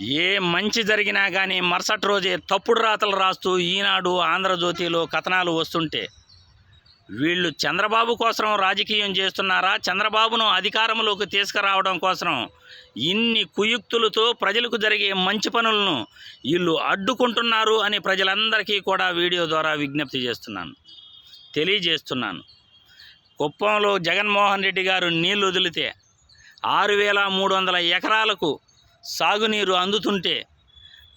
ఏ మంచి జరిగినా కానీ మరుసటి రోజే తప్పుడు రాతలు రాస్తూ ఈనాడు ఆంధ్రజ్యోతిలో కథనాలు వస్తుంటే వీళ్ళు చంద్రబాబు కోసం రాజకీయం చేస్తున్నారా? చంద్రబాబును అధికారంలోకి తీసుకురావడం కోసం ఇన్ని కుయుక్తులతో ప్రజలకు జరిగే మంచి పనులను వీళ్ళు అడ్డుకుంటున్నారు అని ప్రజలందరికీ కూడా వీడియో ద్వారా విజ్ఞప్తి చేస్తున్నాను తెలియజేస్తున్నాను. కుప్పంలో జగన్మోహన్ రెడ్డి గారు నీళ్ళు వదిలితే ఆరు వేల మూడు వందల ఎకరాలకు సాగునీరు అందుతుంటే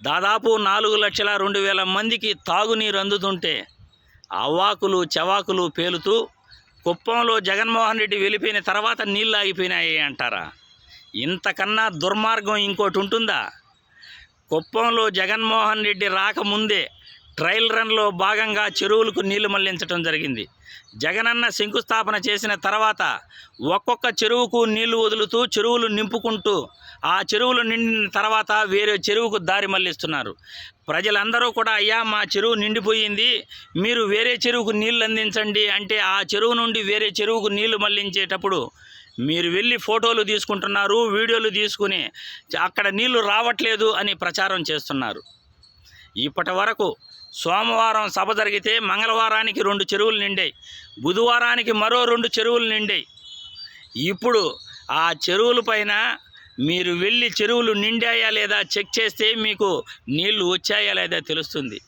దాదాపు నాలుగు లక్షల రెండు వేల మందికి తాగునీరు అందుతుంటే అవ్వాకులు చవాకులు పేలుతూ కుప్పంలో జగన్మోహన్ రెడ్డి వెళ్ళిపోయిన తర్వాత నీళ్ళు ఆగిపోయినాయి అంటారా? ఇంతకన్నా దుర్మార్గం ఇంకోటి ఉంటుందా? కుప్పంలో జగన్మోహన్ రెడ్డి రాకముందే ట్రయల్ రన్లో భాగంగా చెరువులకు నీళ్ళు మళ్ళించడం జరిగింది. జగనన్న శంకుస్థాపన చేసిన తర్వాత ఒక్కొక్క చెరువుకు నీళ్ళు వదులుతూ చెరువులు నింపుకుంటూ ఆ చెరువులు నిండిన తర్వాత వేరే చెరువుకు దారి మళ్ళిస్తున్నారు. ప్రజలందరూ కూడా అయ్యా మా చెరువు నిండిపోయింది మీరు వేరే చెరువుకు నీళ్ళు అందించండి అంటే ఆ చెరువు నుండి వేరే చెరువుకు నీళ్ళు మళ్ళించేటప్పుడు మీరు వెళ్ళి ఫోటోలు తీసుకుంటున్నారు వీడియోలు తీసుకుని అక్కడ నీళ్ళు రావట్లేదు అని ప్రచారం చేస్తున్నారు. ఇప్పటి వరకు సోమవారం సభ జరిగితే మంగళవారానికి రెండు చెరువులు నిండాయి. బుధవారానికి మరో రెండు చెరువులు నిండాయి. ఇప్పుడు ఆ చెరువుల పైన మీరు వెళ్ళి చెరువులు నిండాయా లేదా చెక్ చేస్తే మీకు నీళ్ళు వచ్చాయా లేదా తెలుస్తుంది.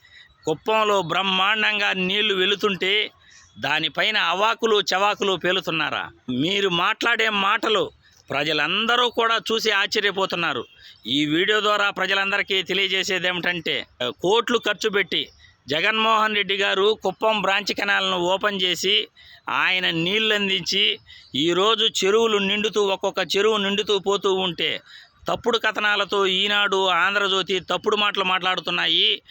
కుప్పంలో బ్రహ్మాండంగా నీళ్ళు వెళుతుంటే దానిపైన అవాకులు చవాకులు పేలుతున్నారా? మీరు మాట్లాడే మాటలు ప్రజలందరూ కూడా చూసి ఆశ్చర్యపోతున్నారు. ఈ వీడియో ద్వారా ప్రజలందరికీ తెలియజేసేది ఏమిటంటే కోట్లు ఖర్చు పెట్టి జగన్మోహన్ రెడ్డి గారు కుప్పం బ్రాంచ్ కెనాల్ను ఓపెన్ చేసి ఆయన నీళ్ళు అందించి ఈరోజు చెరువులు నిండుతూ ఒక్కొక్క చెరువు నిండుతూ పోతూ ఉంటే తప్పుడు కథనాలతో ఈనాడు ఆంధ్రజ్యోతి తప్పుడు మాటలు మాట్లాడుతున్నాయి.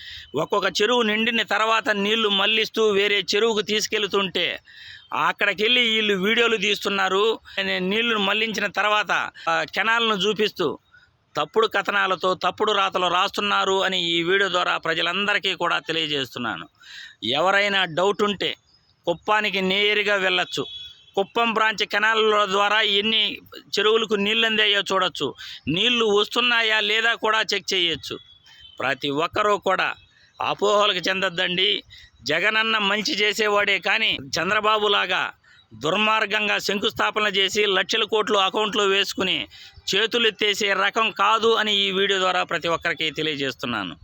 ఒక్కొక్క చెరువు నిండిన తర్వాత నీళ్ళు మళ్ళిస్తూ వేరే చెరువుకు తీసుకెళ్తుంటే అక్కడికి వెళ్ళి వీళ్ళు వీడియోలు తీస్తున్నారు. నీళ్ళు మళ్ళించిన తర్వాత కెనాల్ను చూపిస్తూ తప్పుడు కథనాలతో తప్పుడు రాతలు రాస్తున్నారు అని ఈ వీడియో ద్వారా ప్రజలందరికీ కూడా తెలియజేస్తున్నాను. ఎవరైనా డౌట్ ఉంటే కుప్పానికి నేరుగా వెళ్ళొచ్చు. కుప్పం బ్రాంచ్ కెనాల ద్వారా ఎన్ని చెరువులకు నీళ్ళు అందాయో చూడొచ్చు. నీళ్ళు వస్తున్నాయా లేదా కూడా చెక్ చేయొచ్చు. ప్రతి ఒక్కరూ కూడా అపోహలకు చెందొద్దండి. జగనన్న మంచి చేసేవాడే కానీ చంద్రబాబు లాగా దుర్మార్గంగా శంకుస్థాపన చేసి లక్షల కోట్లు అకౌంట్లో వేసుకుని చేతులెత్తేసే రకం కాదు అని ఈ వీడియో ద్వారా ప్రతి ఒక్కరికి తెలియజేస్తున్నాను.